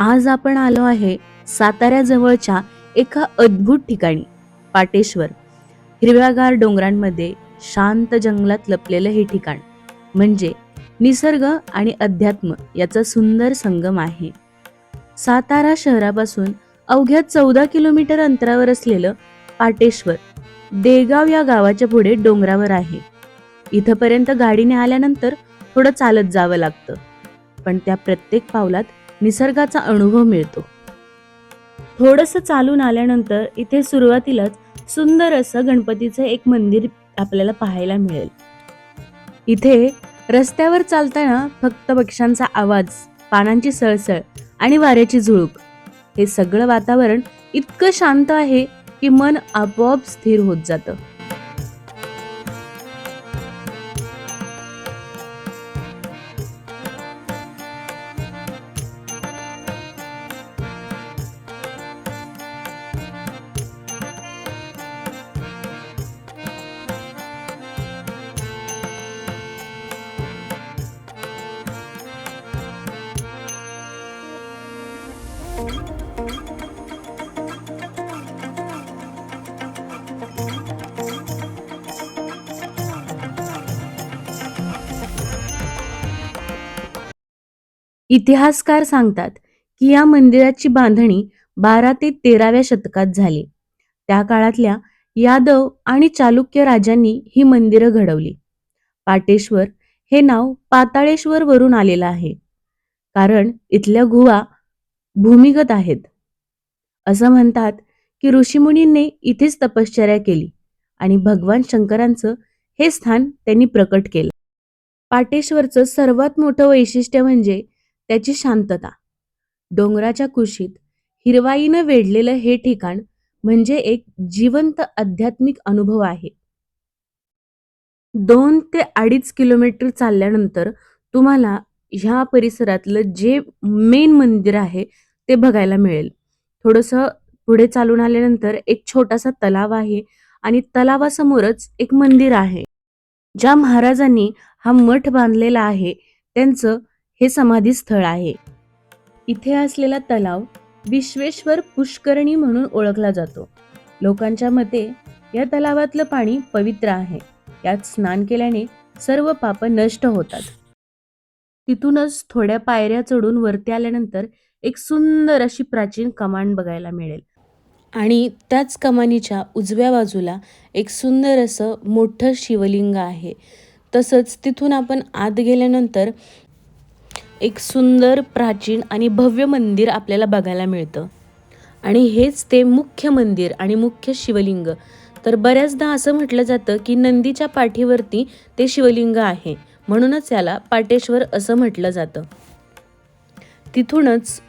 आज आपण आलो आहे साताऱ्याजवळच्या एका अद्भुत ठिकाणी पाटेश्वर. हिरव्यागार डोंगरांमध्ये शांत जंगलात लपलेलं हे ठिकाण म्हणजे निसर्ग आणि अध्यात्म याचा सुंदर संगम आहे. सातारा शहरापासून अवघ्या चौदा किलोमीटर अंतरावर असलेलं पाटेश्वर देगाव या गावाच्या पुढे डोंगरावर आहे. इथपर्यंत गाडीने आल्यानंतर थोडं चालत जावं लागतं पण त्या प्रत्येक पावलात निसर्गाचा अनुभव मिळतो. थोडस चालून आल्यानंतर इथे सुरुवातीलाच सुंदर असं गणपतीचं एक मंदिर आपल्याला पाहायला मिळेल. इथे रस्त्यावर चालताना फक्त पक्ष्यांचा आवाज पानांची सळसळ आणि वाऱ्याची झुळूक हे सगळं वातावरण इतकं शांत आहे की मन आपोआप स्थिर होत जातं. इतिहासकार सांगतात की या मंदिराची बांधणी बारा ते तेराव्या शतकात झाली. त्या काळातल्या यादव आणि चालुक्य राजांनी ही मंदिरं घडवली. पाटेश्वर हे नाव पाताळेश्वर वरून आलेलं आहे. कारण इथल्या गुहा भूमिगत आहेत. असं म्हणतात की ऋषीमुनींनी इथेच तपश्चर्या केली आणि भगवान शंकरांचं हे स्थान त्यांनी प्रकट केलं. पाटेश्वरचं सर्वात मोठं वैशिष्ट्य म्हणजे त्याची शांतता. डोंगराच्या कुशीत हिरवाईनं वेढलेलं हे ठिकाण म्हणजे एक जिवंत आध्यात्मिक अनुभव आहे. दोन ते अडीच किलोमीटर चालल्यानंतर तुम्हाला ह्या परिसरातलं जे मेन मंदिर आहे ते बघायला मिळेल. थोडंसं पुढे चालून आल्यानंतर एक छोटासा तलाव आहे आणि तलावासमोरच एक मंदिर आहे. ज्या महाराजांनी हा मठ बांधलेला आहे त्यांचं हे समाधी स्थळ आहे. इथे असलेला तलाव विश्वेश्वर पुष्करणी म्हणून ओळखला जातो. लोकांच्या मते या तलावातलं पाणी पवित्र आहे. यात स्नान केल्याने सर्व पाप नष्ट होतात. तिथूनच थोड्या पायऱ्या चढून वरती आल्यानंतर एक सुंदर अशी प्राचीन कमान बघायला मिळेल. आणि त्याच कमानीच्या उजव्या बाजूला एक सुंदर असं मोठं शिवलिंग आहे. तसंच तिथून आपण आत गेल्यानंतर एक सुंदर प्राचीन आणि भव्य मंदिर आपल्याला बघायला मिळतं. आणि हेच ते मुख्य मंदिर आणि मुख्य शिवलिंग. तर बऱ्याचदा असं म्हटलं जातं की नंदीच्या पाठीवरती ते शिवलिंग आहे. म्हणूनच याला पाटेश्वर असं म्हटलं जातं. तिथूनच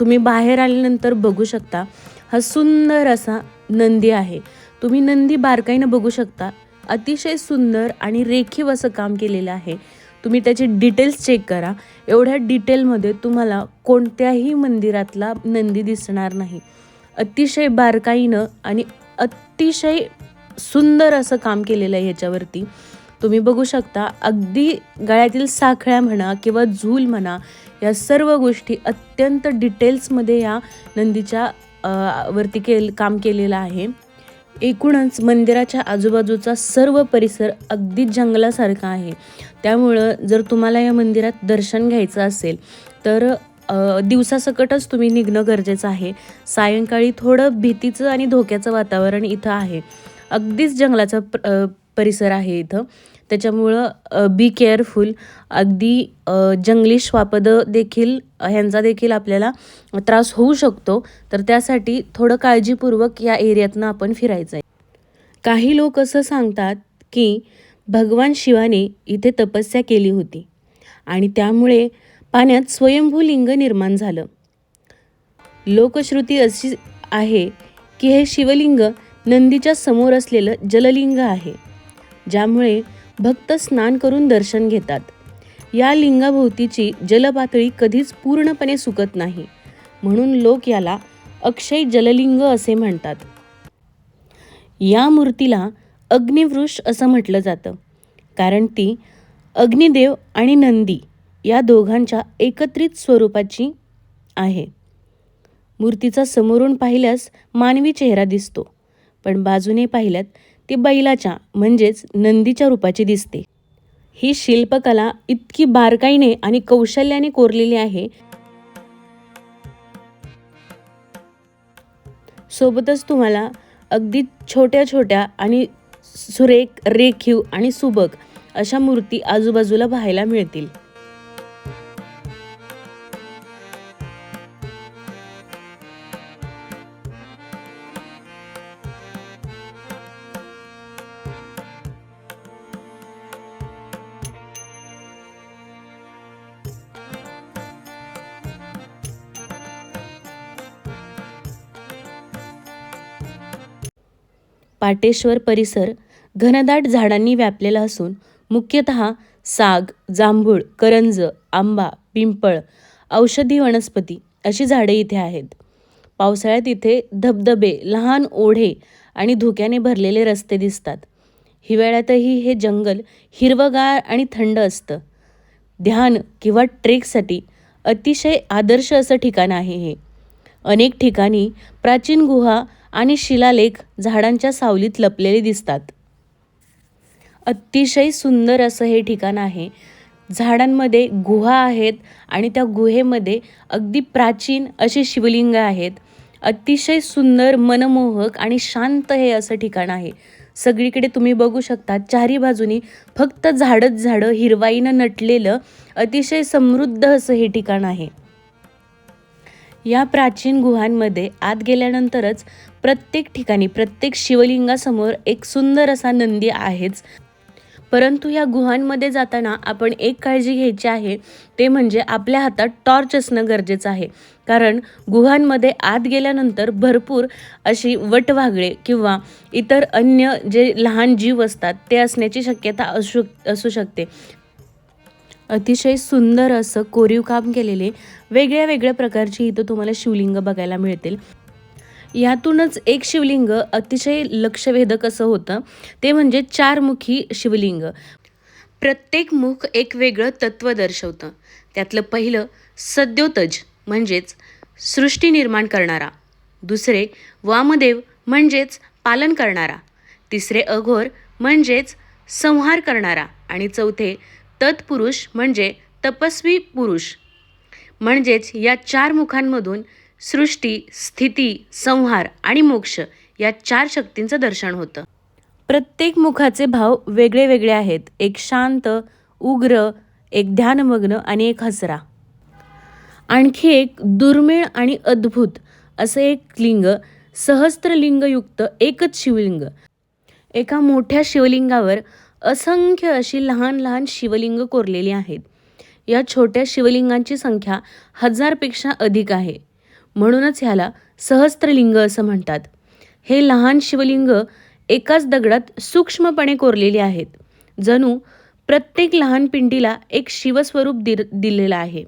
तुम्ही बाहेर आल्यानंतर बघू शकता हा सुंदर असा नंदी आहे. तुम्ही नंदी बारकाईनं बघू शकता. अतिशय सुंदर आणि रेखीव असं काम केलेलं आहे. तुम्ही त्याचे डिटेल्स चेक करा. एवढ्या डिटेलमध्ये तुम्हाला कोणत्याही मंदिरातला नंदी दिसणार नाही. अतिशय बारकाईनं आणि अतिशय सुंदर असं काम केलेलं आहे ह्याच्यावरती. तुम्ही बघू शकता अगदी गळ्यातील साखळ्या म्हणा किंवा झूल म्हणा या सर्व गोष्टी अत्यंत डिटेल्समध्ये या नंदीच्या वरती केल काम केलेलं आहे. एकूणच मंदिराच्या आजूबाजूचा सर्व परिसर अगदी जंगलासारखा आहे. त्यामुळं जर तुम्हाला या मंदिरात दर्शन घ्यायचं असेल तर दिवसासकटच तुम्ही निघणं गरजेचं आहे. सायंकाळी थोडं भीतीचं आणि धोक्याचं वातावरण इथं आहे. अगदीच जंगलाचा प्र परिसर आहे इथं. त्याच्यामुळं बी केअरफुल अगदी जंगली श्वापदं देखील ह्यांचा देखील आपल्याला त्रास होऊ शकतो. तर त्यासाठी थोडं काळजीपूर्वक या एरियातनं आपण फिरायचं आहे. काही लोक असं सांगतात की भगवान शिवाने इथे तपस्या केली होती. आणि त्यामुळे पाण्यात स्वयंभू लिंग निर्माण झालं. लोकश्रुती अशी आहे की हे शिवलिंग नंदीच्या समोर असलेलं जललिंग आहे. ज्यामुळे भक्त स्नान करून दर्शन घेतात. या लिंगाभोवतीची जलपातळी कधीच पूर्णपणे सुकत नाही. म्हणून लोक याला अक्षय जललिंग असे म्हणतात. या मूर्तीला अग्निवृष असं म्हटलं जातं. कारण ती अग्निदेव आणि नंदी या दोघांच्या एकत्रित स्वरूपाची आहे. मूर्तीचा समोरून पाहिल्यास मानवी चेहरा दिसतो. पण बाजूने पाहिल्यात ती बैलाच्या म्हणजेच नंदीच्या रूपाची दिसते. ही शिल्पकला इतकी बारकाईने आणि कौशल्याने कोरलेली आहे. सोबतच तुम्हाला अगदी छोट्या छोट्या आणि सुरेख रेखीव आणि सुबक अशा मूर्ती आजूबाजूला पाहायला मिळतील. पाटेश्वर परिसर घनदाट झाडांनी व्यापलेला असून मुख्यतः साग जांभूळ करंज आंबा पिंपळ औषधी वनस्पती अशी झाडे इथे आहेत. पावसाळ्यात इथे धबधबे लहान ओढे आणि धुक्याने भरलेले रस्ते दिसतात. हिवाळ्यातही हे जंगल हिरवगार आणि थंड असतं. ध्यान किंवा ट्रेकसाठी अतिशय आदर्श असं ठिकाण आहे हे. अनेक ठिकाणी प्राचीन गुहा आणि शिलालेख झाडांच्या सावलीत लपलेले दिसतात. अतिशय सुंदर असं हे ठिकाण आहे. झाडांमध्ये गुहा आहेत आणि त्या गुहेमध्ये अगदी प्राचीन अशी शिवलिंग आहेत. अतिशय सुंदर मनमोहक आणि शांत हे असं ठिकाण आहे. सगळीकडे तुम्ही बघू शकता चारी बाजूनी फक्त झाडच झाडं हिरवाईनं नटलेलं अतिशय समृद्ध असं हे ठिकाण आहे. या प्राचीन गुहांमध्ये आत गेल्यानंतरच प्रत्येक ठिकाणी प्रत्येक शिवलिंगासमोर एक सुंदर असा नंदी आहेच. परंतु या गुहांमध्ये जाताना आपण एक काळजी घ्यायची आहे ते म्हणजे आपल्या हातात टॉर्च असणं गरजेचं आहे. कारण गुहांमध्ये आत गेल्यानंतर भरपूर अशी वटवागळे किंवा इतर अन्य जे लहान जीव असतात ते असण्याची शक्यता असू असू शकते. अतिशय सुंदर असं कोरीव काम केलेले वेगळ्या वेगळ्या प्रकारची इथं तुम्हाला शिवलिंग बघायला मिळतील. यातूनच एक शिवलिंग अतिशय लक्षवेधक असं होतं. ते म्हणजे चारमुखी शिवलिंग. प्रत्येक मुख एक वेगळं तत्त्व दर्शवतं. त्यातलं पहिलं सद्योतज म्हणजेच सृष्टी निर्माण करणारा. दुसरे वामदेव म्हणजेच पालन करणारा. तिसरे अघोर म्हणजेच संहार करणारा. आणि चौथे तत्पुरुष म्हणजे तपस्वी पुरुष. म्हणजेच या चार मुखांमधून सृष्टी स्थिती संहार आणि मोक्ष या चार शक्तींचं दर्शन होतं. प्रत्येक मुखाचे भाव वेगळे वेगळे आहेत. एक शांत उग्र एक ध्यानमग्न आणि एक हसरा. आणखी एक दुर्मिळ आणि अद्भुत असं एक लिंग सहस्त्रलिंगयुक्त एकच शिवलिंग. एका मोठ्या शिवलिंगावर असंख्य अशी लहान लहान शिवलिंग कोरलेली आहेत. या छोट्या शिवलिंगांची संख्या हजारपेक्षा अधिक आहे. म्हणूनच ह्याला सहस्त्रलिंग असं म्हणतात. हे लहान शिवलिंग एकाच दगडात सूक्ष्मपणे कोरलेली आहेत. जणू प्रत्येक लहान पिंडीला एक शिवस्वरूप दि दिलेलं आहे.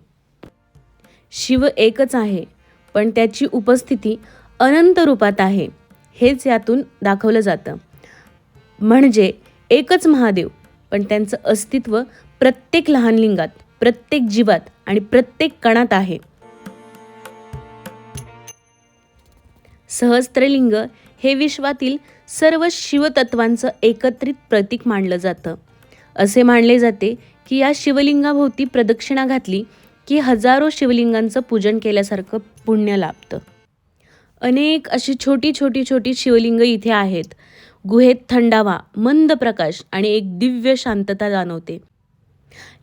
शिव एकच आहे पण त्याची उपस्थिती अनंत रूपात आहे हेच यातून दाखवलं जातं. म्हणजे एकच महादेव पण त्यांचं अस्तित्व प्रत्येक लहान लिंगात प्रत्येक जीवात आणि प्रत्येक कणात आहे. सहस्त्रलिंग हे विश्वातील सर्व शिवतत्वांचं एकत्रित प्रतीक मानलं जातं. असे मानले जाते की या शिवलिंगाभोवती प्रदक्षिणा घातली की हजारो शिवलिंगांचं पूजन केल्यासारखं पुण्य लाभतं. अनेक अशी छोटी छोटी छोटी शिवलिंग इथे आहेत. गुहेत थंडावा मंद प्रकाश आणि एक दिव्य शांतता जाणवते.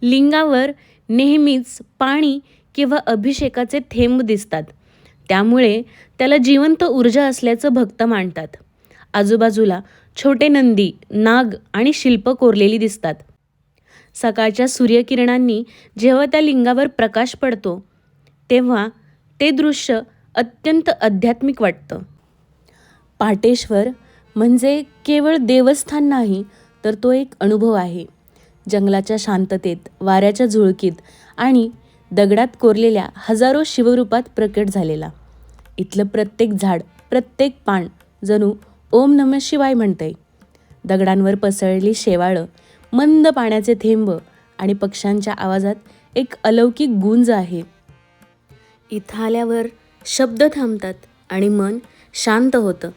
लिंगावर नेहमीच पाणी किंवा अभिषेकाचे थेंब दिसतात. त्यामुळे त्याला जिवंत ऊर्जा असल्याचं भक्त मानतात. आजूबाजूला छोटे नंदी नाग आणि शिल्प कोरलेली दिसतात. सकाळच्या सूर्यकिरणांनी जेव्हा त्या लिंगावर प्रकाश पडतो तेव्हा ते दृश्य अत्यंत आध्यात्मिक वाटतं. पाटेश्वर म्हणजे केवळ देवस्थान नाही तर तो एक अनुभव आहे. जंगलाच्या शांततेत वाऱ्याच्या झुळकीत आणि दगडात कोरलेल्या हजारो शिवरूपात प्रकट झालेला. इथलं प्रत्येक झाड प्रत्येक पान जणू ओम नम शिवाय म्हणतंय. दगडांवर पसरलेली शेवाळं मंद पाण्याचे थेंब आणि पक्ष्यांच्या आवाजात एक अलौकिक गुंज आहे. इथं आल्यावर शब्द थांबतात आणि मन शांत होतं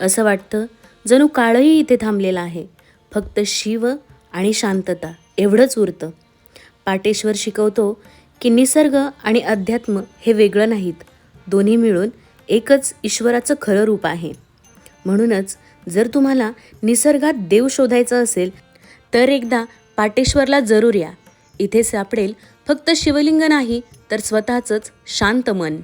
असं वाटतं जणू काळही इथे थांबलेला आहे. फक्त शिव आणि शांतता एवढंच उरतं. पाटेश्वर शिकवतो की निसर्ग आणि अध्यात्म हे वेगळं नाहीत. दोन्ही मिळून एकच ईश्वराचं खरं रूप आहे. म्हणूनच जर तुम्हाला निसर्गात देव शोधायचा असेल तर एकदा पाटेश्वरला जरूर या. इथे सापडेल फक्त शिवलिंग नाही तर स्वतःचंच शांत मन.